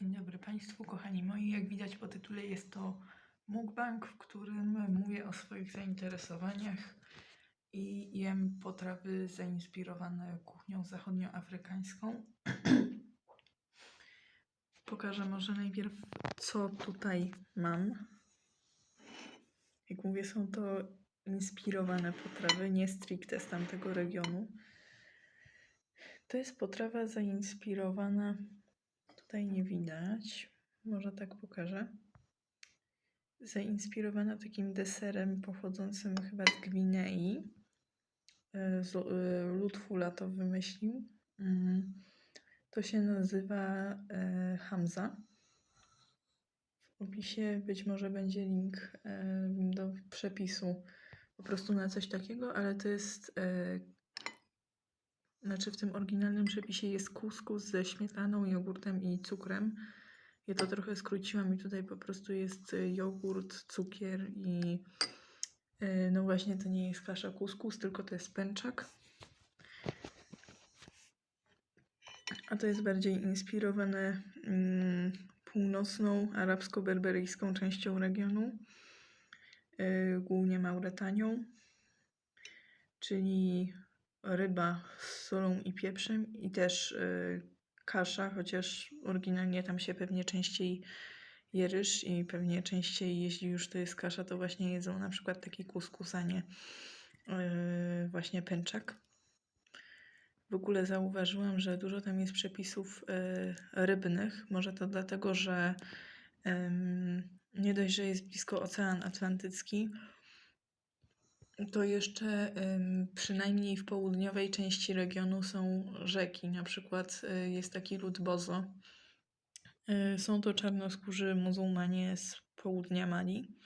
Dzień dobry Państwu, kochani moi. Jak widać po tytule jest to mukbang, w którym mówię o swoich zainteresowaniach i jem potrawy zainspirowane kuchnią zachodnioafrykańską. Pokażę może najpierw, co tutaj mam. Jak mówię, są to inspirowane potrawy, nie stricte z tamtego regionu. To jest potrawa zainspirowana Tutaj nie widać. Może tak pokażę. Zainspirowana takim deserem pochodzącym chyba z Gwinei. E, e, Lutfula to wymyślił. Mm. To się nazywa e, Hamza. W opisie być może będzie link do przepisu po prostu na coś takiego, ale to jest znaczy w tym oryginalnym przepisie jest kuskus ze śmietaną, jogurtem i cukrem. Ja to trochę skróciłam i tutaj po prostu jest y, jogurt, cukier i y, no właśnie to nie jest kasza kuskus, tylko to jest pęczak. A to jest bardziej inspirowane mm, północną, arabsko-berberyjską częścią regionu, y, głównie Mauretanią, czyli ryba z solą i pieprzem i też y, kasza, chociaż oryginalnie tam się pewnie częściej je ryż i pewnie częściej, jeśli już to jest kasza, to właśnie jedzą na przykład taki kuskus, a nie y, właśnie pęczak. W ogóle zauważyłam, że dużo tam jest przepisów y, rybnych. Może to dlatego, że nie dość, że jest blisko Ocean Atlantycki, to jeszcze przynajmniej w południowej części regionu są rzeki. Na przykład y, jest taki lud Bozo. Y, są to czarnoskórzy muzułmanie z południa Mali,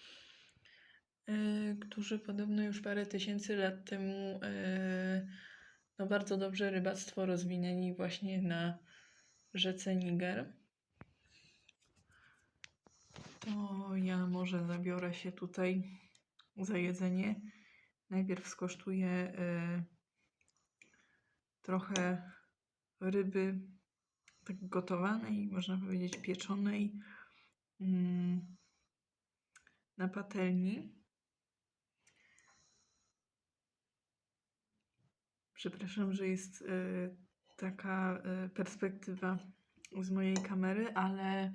y, którzy podobno już parę tysięcy lat temu no bardzo dobrze rybactwo rozwinęli właśnie na rzece Niger. To ja może zabiorę się tutaj za jedzenie. Najpierw skosztuję y, trochę ryby tak gotowanej, można powiedzieć pieczonej mm, na patelni. Przepraszam, że jest y, taka y, perspektywa z mojej kamery, ale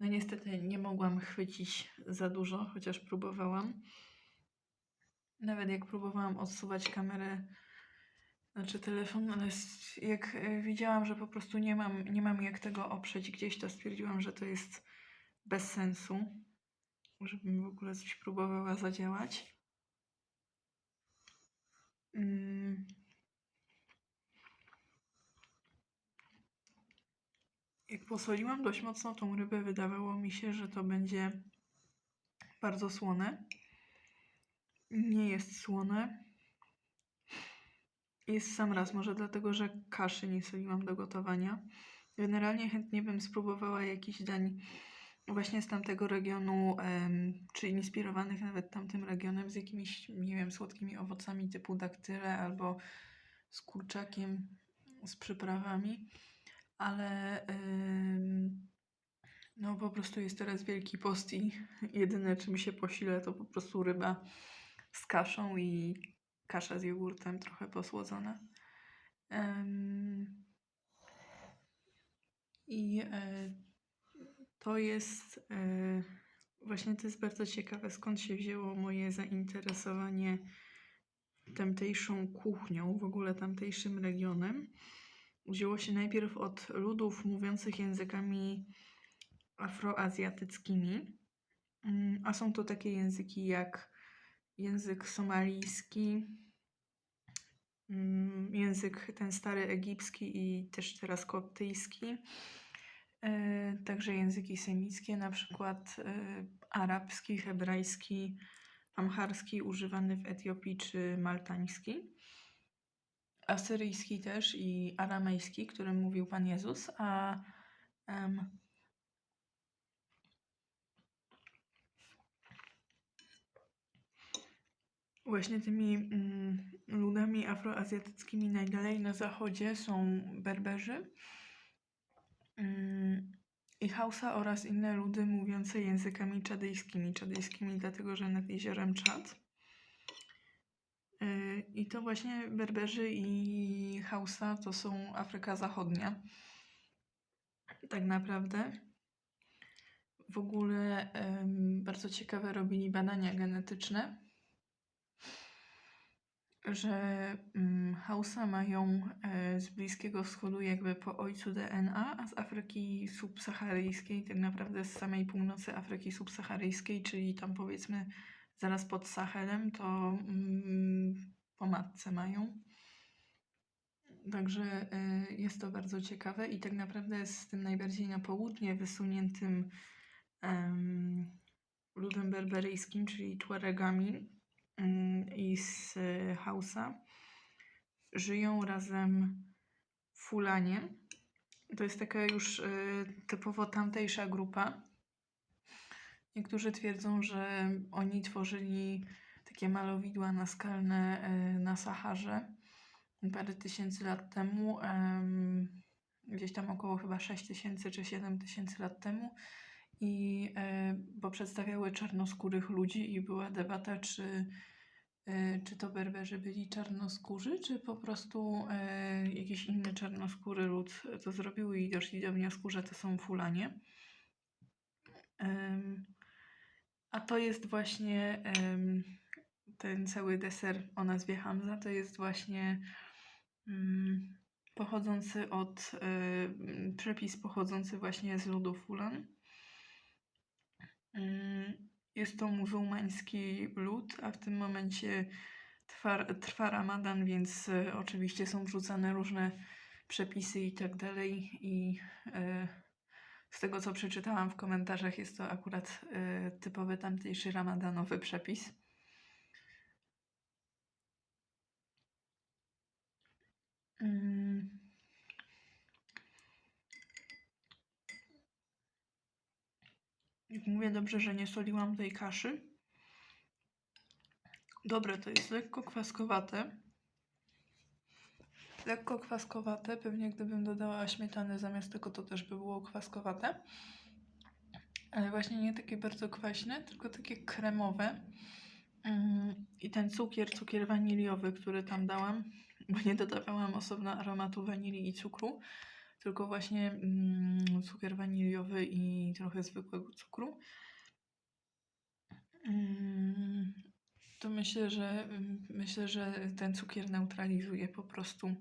no niestety nie mogłam chwycić za dużo, chociaż próbowałam. Nawet jak próbowałam odsuwać kamerę, znaczy telefon, ale jak e, widziałam, że po prostu nie mam, nie mam jak tego oprzeć gdzieś, to stwierdziłam, że to jest bez sensu, żebym w ogóle coś próbowała zadziałać. Mm. Jak posoliłam dość mocno tą rybę, wydawało mi się, że to będzie bardzo słone. Nie jest słone. Jest sam raz, może dlatego, że kaszy nie soliłam do gotowania. Generalnie chętnie bym spróbowała jakichś dań właśnie z tamtego regionu, czy inspirowanych nawet tamtym regionem, z jakimiś, nie wiem, słodkimi owocami typu daktyle albo z kurczakiem, z przyprawami. Ale no po prostu jest teraz Wielki Post i jedyne czym się posilę to po prostu ryba z kaszą i kasza z jogurtem trochę posłodzona. Em, I e, to jest e, właśnie to jest bardzo ciekawe, skąd się wzięło moje zainteresowanie tamtejszą kuchnią, w ogóle tamtejszym regionem. Wzięło się najpierw od ludów mówiących językami afroazjatyckimi, Mm, a są to takie języki jak język somalijski, mm, język ten stary egipski i też teraz koptyjski, e, także języki semickie, na przykład e, arabski, hebrajski, amharski używany w Etiopii czy maltański, asyryjski też i aramejski, którym mówił Pan Jezus, a em, Właśnie tymi mm, ludami afroazjatyckimi najdalej na zachodzie są Berberzy mm, i Hausa oraz inne ludy mówiące językami czadyjskimi. Czadyjskimi dlatego, że nad jeziorem Czad. Y, I to właśnie Berberzy i Hausa to są Afryka Zachodnia. Tak naprawdę. W ogóle bardzo ciekawe robili badania genetyczne, że mm, Hausa mają e, z Bliskiego Wschodu jakby po ojcu DNA, a z Afryki subsaharyjskiej, tak naprawdę z samej północy Afryki subsaharyjskiej, czyli tam powiedzmy zaraz pod Sahelem, to mm, po matce mają. Także e, jest to bardzo ciekawe i tak naprawdę z tym najbardziej na południe wysuniętym em, ludem berberyjskim, czyli Tuaregami i z e, Hausa, żyją razem Fulanie. To jest taka już e, typowo tamtejsza grupa. Niektórzy twierdzą, że oni tworzyli takie malowidła naskalne e, na Saharze parę tysięcy lat temu, em, gdzieś tam około chyba 6 tysięcy czy 7 tysięcy lat temu. I e, bo przedstawiały czarnoskórych ludzi i była debata, czy, e, czy to Berberzy byli czarnoskórzy, czy po prostu e, jakiś inny czarnoskóry lud to zrobił i doszli do wniosku, że to są Fulanie. A to jest właśnie ten cały deser o nazwie Hamza, to jest właśnie mm, pochodzący od, przepis pochodzący właśnie z ludu Fulan. Jest to muzułmański lud, a w tym momencie trwa, trwa Ramadan, więc y, oczywiście są wrzucane różne przepisy i tak dalej. I y, z tego co przeczytałam w komentarzach, jest to akurat y, typowy tamtejszy ramadanowy przepis. Mm. Jak mówię, dobrze, że nie soliłam tej kaszy. Dobre to jest, lekko kwaskowate. Lekko kwaskowate, pewnie gdybym dodała śmietany zamiast tego, to też by było kwaskowate. Ale właśnie nie takie bardzo kwaśne, tylko takie kremowe. Mm, I ten cukier, cukier waniliowy, który tam dałam, bo nie dodawałam osobno aromatu wanilii i cukru, tylko właśnie mm, cukier waniliowy i trochę zwykłego cukru. Mm, to myślę, że mm, myślę, że ten cukier neutralizuje po prostu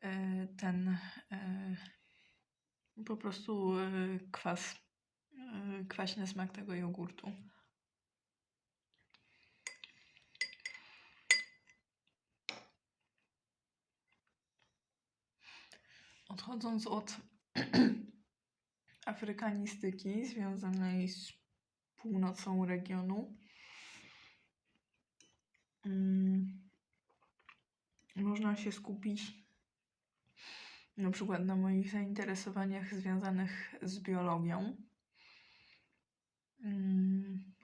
e, ten e, po prostu e, kwas, kwaśny smak tego jogurtu. Odchodząc od afrykanistyki związanej z północą regionu, mm, można się skupić na przykład na moich zainteresowaniach związanych z biologią. Mm.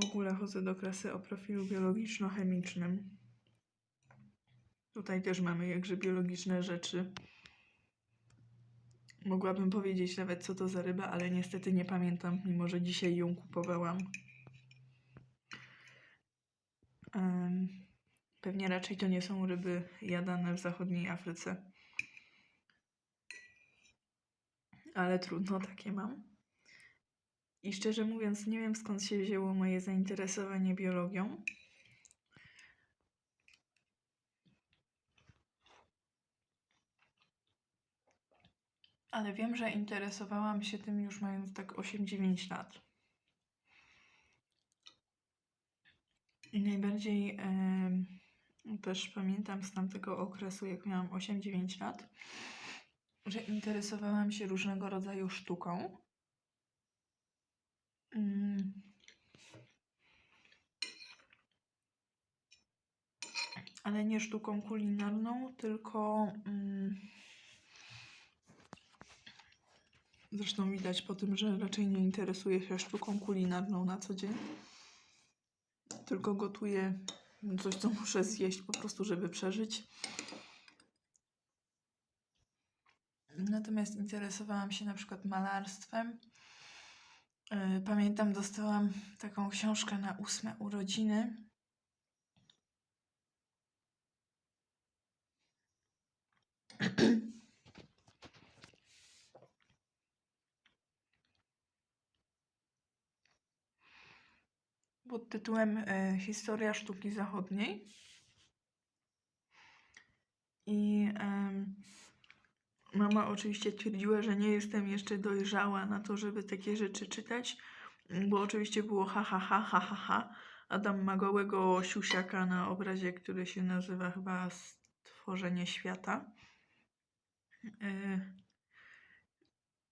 W ogóle chodzę do klasy o profilu biologiczno-chemicznym. Tutaj też mamy jakże biologiczne rzeczy. Mogłabym powiedzieć nawet, co to za ryba, ale niestety nie pamiętam, mimo że dzisiaj ją kupowałam. Pewnie raczej to nie są ryby jadane w zachodniej Afryce. Ale trudno, takie mam. I szczerze mówiąc, nie wiem skąd się wzięło moje zainteresowanie biologią. Ale wiem, że interesowałam się tym już mając tak 8-9 lat. I najbardziej em, też pamiętam z tamtego okresu, jak miałam 8-9 lat, że interesowałam się różnego rodzaju sztuką. Mm. Ale nie sztuką kulinarną, tylko. Mm, zresztą widać po tym, że raczej nie interesuję się sztuką kulinarną na co dzień. Tylko gotuję coś, co muszę zjeść po prostu, żeby przeżyć. Natomiast interesowałam się na przykład malarstwem. Yy, Pamiętam, dostałam taką książkę na ósme urodziny. Pod tytułem e, Historia sztuki zachodniej. I mama oczywiście twierdziła, że nie jestem jeszcze dojrzała na to, żeby takie rzeczy czytać, bo oczywiście było ha ha ha ha ha ha. Adam ma gołego siusiaka na obrazie, który się nazywa chyba Stworzenie świata. E,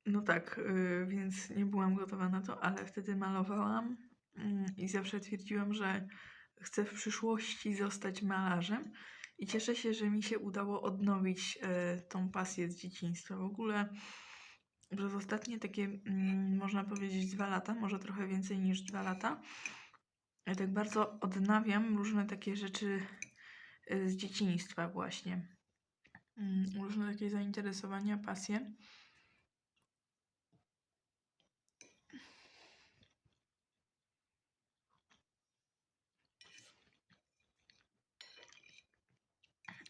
No tak, y, więc nie byłam gotowa na to, ale wtedy malowałam mm, i zawsze twierdziłam, że chcę w przyszłości zostać malarzem. I cieszę się, że mi się udało odnowić e, tą pasję z dzieciństwa. W ogóle przez ostatnie takie, mm, można powiedzieć, dwa lata, może trochę więcej niż dwa lata, ja tak bardzo odnawiam różne takie rzeczy e, z dzieciństwa właśnie. Mm, Różne takie zainteresowania, pasje.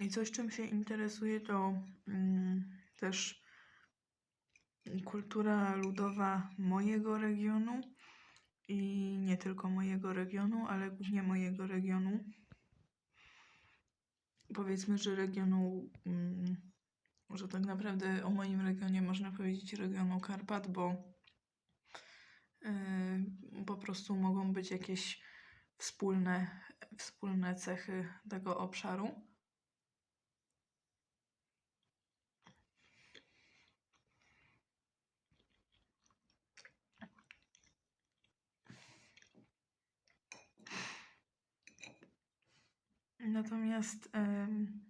I coś, czym się interesuję, to mm, też kultura ludowa mojego regionu i nie tylko mojego regionu, ale głównie mojego regionu. Powiedzmy, że regionu, mm, że tak naprawdę o moim regionie można powiedzieć regionu Karpat, bo yy, po prostu mogą być jakieś wspólne, wspólne cechy tego obszaru. Natomiast em,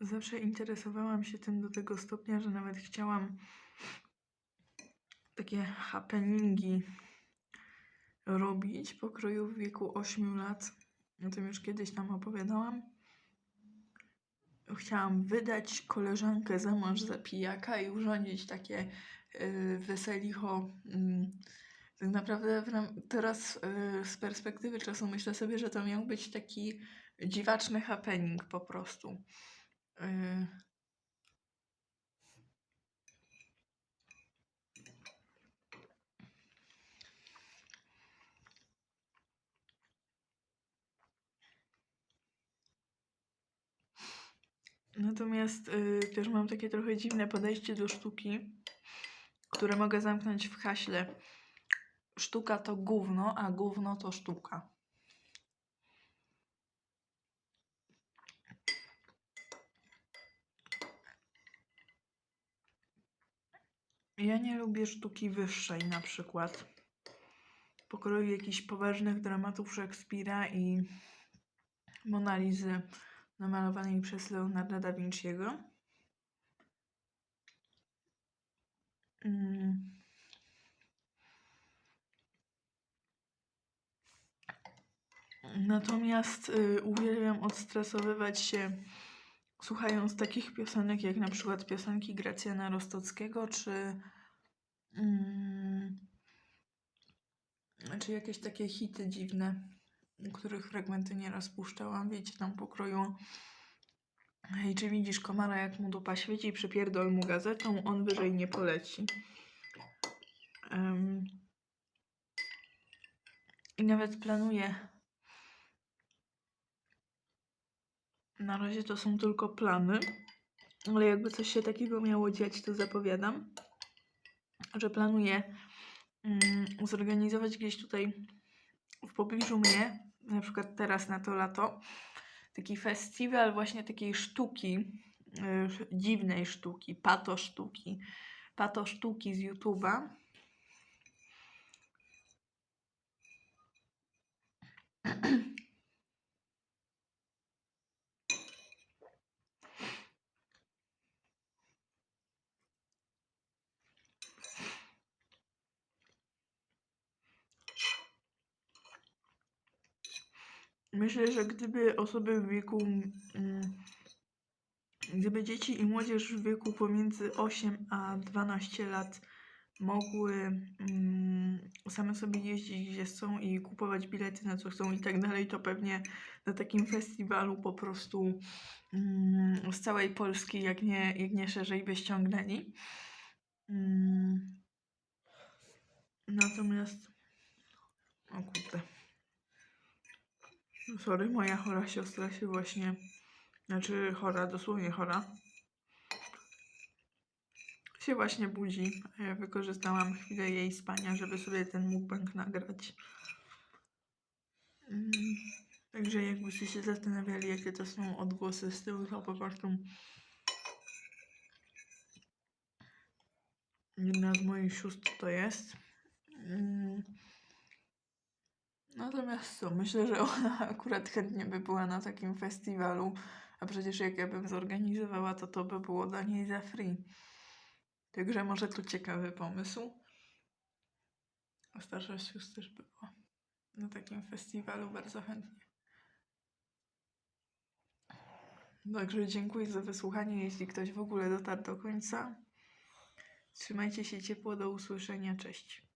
zawsze interesowałam się tym do tego stopnia, że nawet chciałam takie happeningi robić pokroju w wieku 8 lat. O tym już kiedyś tam opowiadałam. Chciałam wydać koleżankę za mąż za pijaka i urządzić takie y, weselicho. mm, tak naprawdę teraz y, z perspektywy czasu myślę sobie, że to miał być taki dziwaczny happening po prostu. Y, Natomiast y, też mam takie trochę dziwne podejście do sztuki, które mogę zamknąć w haśle. Sztuka to gówno, a gówno to sztuka. Ja nie lubię sztuki wyższej na przykład. Pokroju jakichś poważnych dramatów Szekspira i Monalizy namalowanej przez Leonarda da Vinciego. Mm. Natomiast y, uwielbiam odstresowywać się słuchając takich piosenek jak na przykład piosenki Gracjana Rostockiego, czy, mm, czy jakieś takie hity dziwne, których fragmenty nieraz puszczałam, wiecie, tam pokroju Hej, czy widzisz komara, jak mu dupa świeci, przypierdol mu gazetą, on wyżej nie poleci. Em, I nawet planuję. Na razie to są tylko plany, ale jakby coś się takiego miało dziać, to zapowiadam, że planuję mm, zorganizować gdzieś tutaj w pobliżu mnie, na przykład teraz na to lato, taki festiwal właśnie takiej sztuki, y, dziwnej sztuki, pato sztuki, pato sztuki z YouTube'a. Myślę, że gdyby osoby w wieku, mm, gdyby dzieci i młodzież w wieku pomiędzy 8 a 12 lat mogły mm, same sobie jeździć gdzie chcą i kupować bilety na co chcą i tak dalej, to pewnie na takim festiwalu po prostu mm, z całej Polski, jak nie, jak nie szerzej, by ściągnęli. Mm. Natomiast. O kurde. Sorry, moja chora siostra się właśnie. Znaczy chora, dosłownie chora. Się właśnie budzi. a Ja wykorzystałam chwilę jej spania, żeby sobie ten mukbang nagrać. Mm, Także jakbyście się zastanawiali, jakie to są odgłosy z tyłu, to po prostu jedna z moich sióstr to jest. Mm. Natomiast co, myślę, że ona akurat chętnie by była na takim festiwalu, a przecież jak ja bym zorganizowała, to to by było dla niej za free. Także może to ciekawy pomysł. A starsza też by była na takim festiwalu bardzo chętnie. Także dziękuję za wysłuchanie, jeśli ktoś w ogóle dotarł do końca. Trzymajcie się ciepło, do usłyszenia, cześć.